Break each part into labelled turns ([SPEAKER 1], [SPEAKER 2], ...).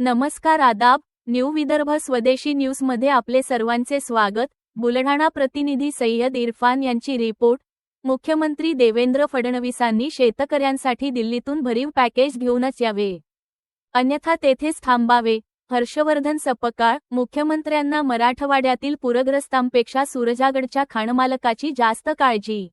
[SPEAKER 1] नमस्कार आदाब न्यू विदर्भ स्वदेशी न्यूजमध्ये आपले सर्वांचे स्वागत. बुलढाणा प्रतिनिधी सय्यद इरफान यांची रिपोर्ट. मुख्यमंत्री देवेंद्र फडणवीसांनी शेतकऱ्यांसाठी दिल्लीतून भरीव पॅकेज घेऊनच यावे. अन्यथा तेथेच थांबावे. हर्षवर्धन सपकाळ मुख्यमंत्र्यांना मराठवाड्यातील पूरग्रस्तांपेक्षा सुरजागडच्या खाणमालकाची जास्त काळजी.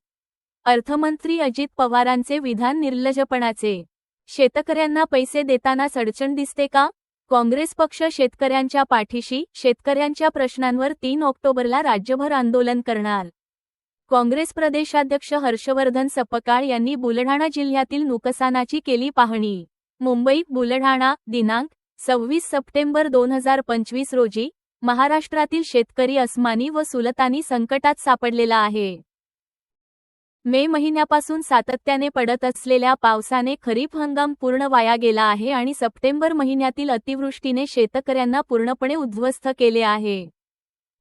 [SPEAKER 1] अर्थमंत्री अजित पवारांचे विधान निर्लजपणाचे. शेतकऱ्यांना पैसे देतानाच अडचण दिसते का? काँग्रेस पक्ष शेतकऱ्यांच्या पाठीशी शेतकऱ्यांच्या प्रश्नांवर तीन ऑक्टोबरला राज्यभर आंदोलन करणार. काँग्रेस प्रदेशाध्यक्ष हर्षवर्धन सपकाळ यांनी बुलढाणा जिल्ह्यातील नुकसानाची केली पाहणी. मुंबई बुलढाणा दिनांक सव्वीस सप्टेंबर दोन हजार पंचवीस रोजी महाराष्ट्रातील शेतकरी अस्मानी व सुलतानी संकटात सापडलेला आहे. मे महिन्यापासून सातत्याने पडत असलेल्या पावसाने खरीप हंगाम पूर्ण वाया गेला आहे आणि सप्टेंबर महिन्यातील अतिवृष्टीने शेतकऱ्यांना पूर्णपणे उद्ध्वस्त केले आहे.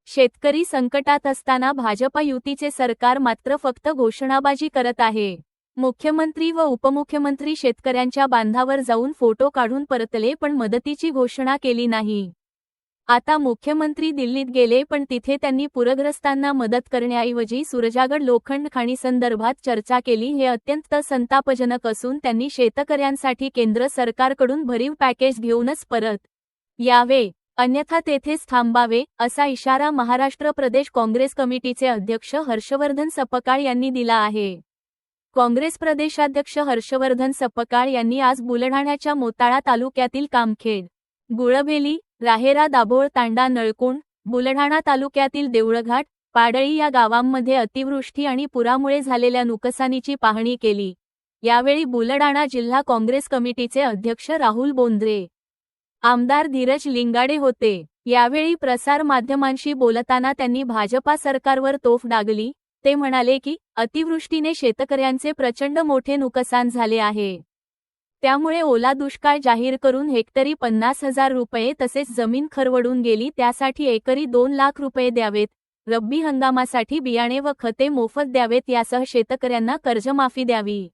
[SPEAKER 1] शेतकरी संकटात असताना भाजपा युतीचे सरकार मात्र फक्त घोषणाबाजी करत आहे. मुख्यमंत्री व उपमुख्यमंत्री शेतकऱ्यांच्या बांधावर जाऊन फोटो काढून परतले पण मदतीची घोषणा केली नाही. आता मुख्यमंत्री दिल्लीत गेले पण तिथे त्यांनी पूरग्रस्तांना मदत करण्याऐवजी सुरजागड लोखंड खाणीसंदर्भात चर्चा केली हे अत्यंत संतापजनक असून त्यांनी शेतकऱ्यांसाठी केंद्र सरकारकडून भरीव पॅकेज घेऊनच परत यावे अन्यथा तेथेच थांबावे असा इशारा महाराष्ट्र प्रदेश काँग्रेस कमिटीचे अध्यक्ष हर्षवर्धन सपकाळ यांनी दिला आहे. काँग्रेस प्रदेशाध्यक्ष हर्षवर्धन सपकाळ यांनी आज बुलढाण्याच्या मोताळा तालुक्यातील कामखेड गुळबेली राहेरा दाभोळ तांडा नळकुंड बुलढाणा तालुक्यातील देऊळघाट पाडळी या गावांमध्ये अतिवृष्टी आणि पुरामुळे झालेल्या नुकसानीची पाहणी केली. यावेळी बुलढाणा जिल्हा काँग्रेस कमिटीचे अध्यक्ष राहुल बोंद्रे आमदार धीरज लिंगाडे होते. यावेळी प्रसार माध्यमांशी बोलताना त्यांनी भाजपा सरकारवर तोफ डागली ते म्हणाले की अतिवृष्टीने शेतकऱ्यांचे प्रचंड मोठे नुकसान झाले आहे. त्यामुळे ओला दुष्काळ जाहीर करून हेक्टरी पन्नास हजार रुपये तसेच जमीन खरवडून गेली त्यासाठी एकरी दोन लाख रुपये द्यावेत. रब्बी हंगामासाठी बियाणे व खते मोफत द्यावेत यासह शेतकऱ्यांना कर्जमाफी द्यावी.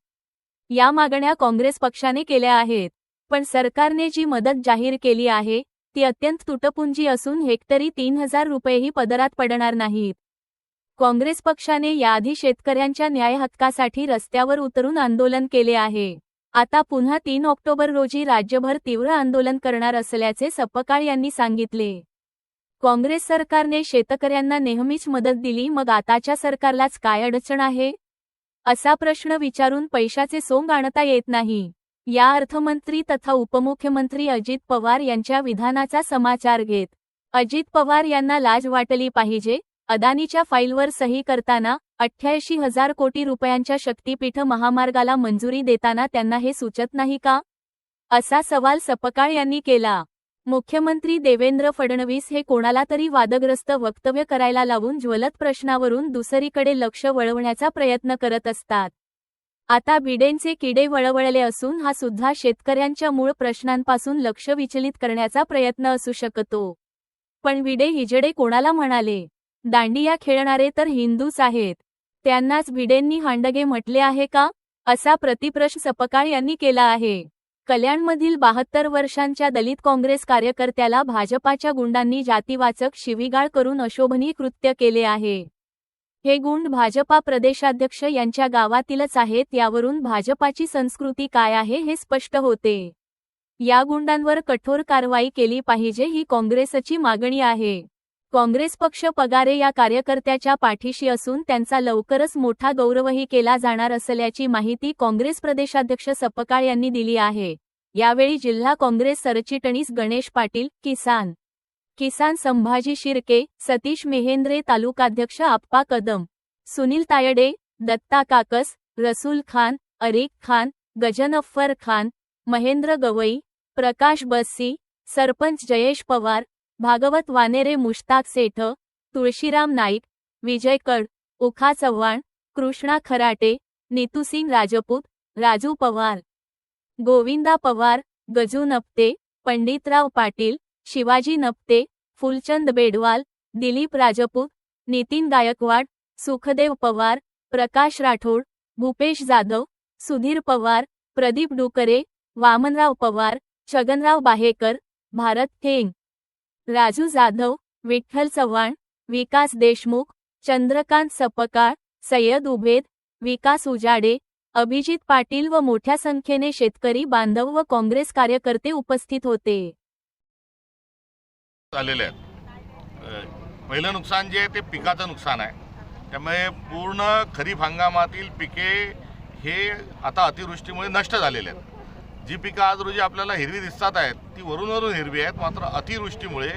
[SPEAKER 1] या मागण्या काँग्रेस पक्षाने केल्या आहेत. पण सरकारने जी मदत जाहीर केली आहे ती अत्यंत तुटपुंजी असून हेक्टरी तीन हजार रुपयेही पदरात पडणार नाहीत. काँग्रेस पक्षाने याआधी शेतकऱ्यांच्या न्याय हक्कासाठी रस्त्यावर उतरून आंदोलन केले आहे. आता पुन्हा तीन ऑक्टोबर रोजी राज्यभर तीव्र आंदोलन करणार असल्याचे सपकाळ यांनी सांगितले. काँग्रेस सरकारने शेतकऱ्यांना नेहमीच मदत दिली मग आताच्या सरकारलाच काय अडचण आहे? असा प्रश्न विचारून पैशाचे सोंग आणता येत नाही. या अर्थमंत्री तथा उपमुख्यमंत्री अजित पवार यांच्या विधानाचा समाचार घेत अजित पवार यांना लाज वाटली पाहिजे? अदानीच्या फाईलवर सही करताना अठ्ठ्याऐंशी हजार कोटी रुपयांच्या शक्तीपीठ महामार्गाला मंजुरी देताना त्यांना हे सुचत नाही का? असा सवाल सपकाळ यांनी केला. मुख्यमंत्री देवेंद्र फडणवीस हे कोणाला तरी वादग्रस्त वक्तव्य करायला लावून ज्वलत प्रश्नावरून दुसरीकडे लक्ष वळवण्याचा प्रयत्न करत असतात. आता बिडेंचे किडे वळवळले असून हा सुद्धा शेतकऱ्यांच्या मूळ प्रश्नांपासून लक्ष विचलित करण्याचा प्रयत्न असू शकतो. पण विडे हिजडे कोणाला म्हणाले? दांडिया खेळणारे तर हिंदूच आहेत. त्यांनाच भिडेंनी हांडगे म्हटले आहे का? असा प्रतिप्रश सपकाळ यांनी केला आहे. कल्याणमधील बहात्तर वर्षांच्या दलित काँग्रेस कार्यकर्त्याला भाजपाच्या गुंडांनी जातीवाचक शिवीगाळ करून अशोभनीय कृत्य केले आहे. हे गुंड भाजपा प्रदेशाध्यक्ष यांच्या गावातीलच आहेत यावरून भाजपाची संस्कृती काय आहे हे स्पष्ट होते. या गुंडांवर कठोर कारवाई केली पाहिजे ही काँग्रेसची मागणी आहे. काँग्रेस पक्ष पगारे या कार्यकर्त्याच्या पाठीशी असून त्यांचा लवकरच मोठा गौरवही केला जाणार असल्याची माहिती काँग्रेस प्रदेशाध्यक्ष सपकाळ यांनी दिली आहे. यावेळी जिल्हा काँग्रेस सरचिटणीस गणेश पाटील किसान किसान संभाजी शिर्के सतीश मेहेंद्रे तालुकाध्यक्ष आप्पा कदम सुनील तायडे दत्ता काकस रसूल खान अरिक खान गजन अफ्फर खान महेंद्र गवई प्रकाश बस्सी सरपंच जयेश पवार भागवत वानेरे मुश्ताक सेठ तुळशीराम नाईक विजय कड उखा चव्हाण कृष्णा खराटे नितुसिंग राजपूत राजू पवार गोविंदा पवार गजू नपते पंडितराव पाटील शिवाजी नपते फुलचंद बेडवाल दिलीप राजपूत नितीन गायकवाड सुखदेव पवार प्रकाश राठोड भूपेश जाधव सुधीर पवार प्रदीप डुकरे वामनराव पवार छगनराव बाहेकर भारत थेंग. राजू जाधव विठ्ठल चव्हाण विकास देशमुख चंद्रकांत सपकाळ सय्यद उभेद विकास उजाडे अभिजित पाटील व मोठ्या संख्येने शेतकरी बांधव व काँग्रेस कार्यकर्ते उपस्थित होते.
[SPEAKER 2] आलेले आहेत. पहिलं नुकसान जे आहे ते पिकाचं नुकसान आहे. त्यामुळे पूर्ण खरीप हंगामातील पिके हे आता अतिवृष्टीमुळे नष्ट झालेले आहेत. जी पिकं आज रोजी आपल्याला हिरवी दिसतात आहेत. ती वरून वरून हिरवी आहेत. मात्र अतिवृष्टीमुळे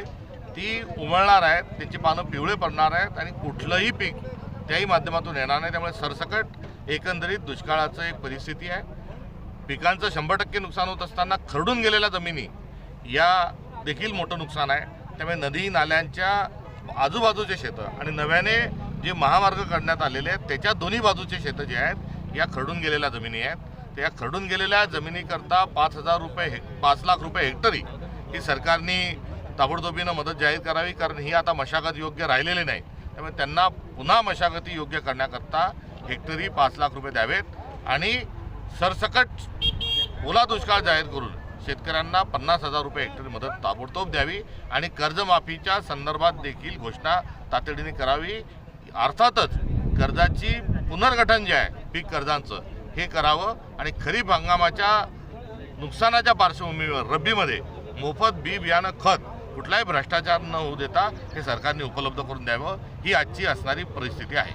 [SPEAKER 2] ती उमळणार आहेत. त्यांची पानं पिवळे पडणार आहेत आणि कुठलंही पीक त्याही माध्यमातून येणार नाही. त्यामुळे सरसकट एकंदरीत दुष्काळाचं एक परिस्थिती आहे. पिकांचं शंभर टक्के नुकसान होत असताना खरडून गेलेल्या जमिनी या देखील मोठं नुकसान आहे. त्यामुळे नदी नाल्यांच्या आजूबाजूचे शेतं आणि नव्याने जे महामार्ग काढण्यात आलेले आहेत त्याच्या दोन्ही बाजूचे शेतं जे आहेत या खरडून गेलेल्या जमिनी आहेत. त्या खरडून गेलेल्या जमिनीकरता पाच हजार रुपये हे पाच लाख रुपये हेक्टरी ही सरकारने ताबडतोबीनं मदत जाहीर करावी कारण ही आता मशागत योग्य राहिलेली नाही. त्यामुळे त्यांना पुन्हा मशागती योग्य करण्याकरता हेक्टरी पाच लाख रुपये द्यावेत आणि सरसकट ओला दुष्काळ जाहीर करून शेतकऱ्यांना पन्नास हजार रुपये हेक्टरी मदत ताबडतोब द्यावी आणि कर्जमाफीच्या संदर्भात देखील घोषणा तातडीने करावी. अर्थातच कर्जाची पुनर्गठन जे आहे पीक कर्जांचं हे करावं आणि खरीप हंगामाच्या नुकसानाच्या पार्श्वभूमीवर रब्बीमध्ये मोफत बी बियाणं खत कुठलाही भ्रष्टाचार न होऊ देता हे सरकारने उपलब्ध करून द्यावं. ही आजची असणारी परिस्थिती आहे.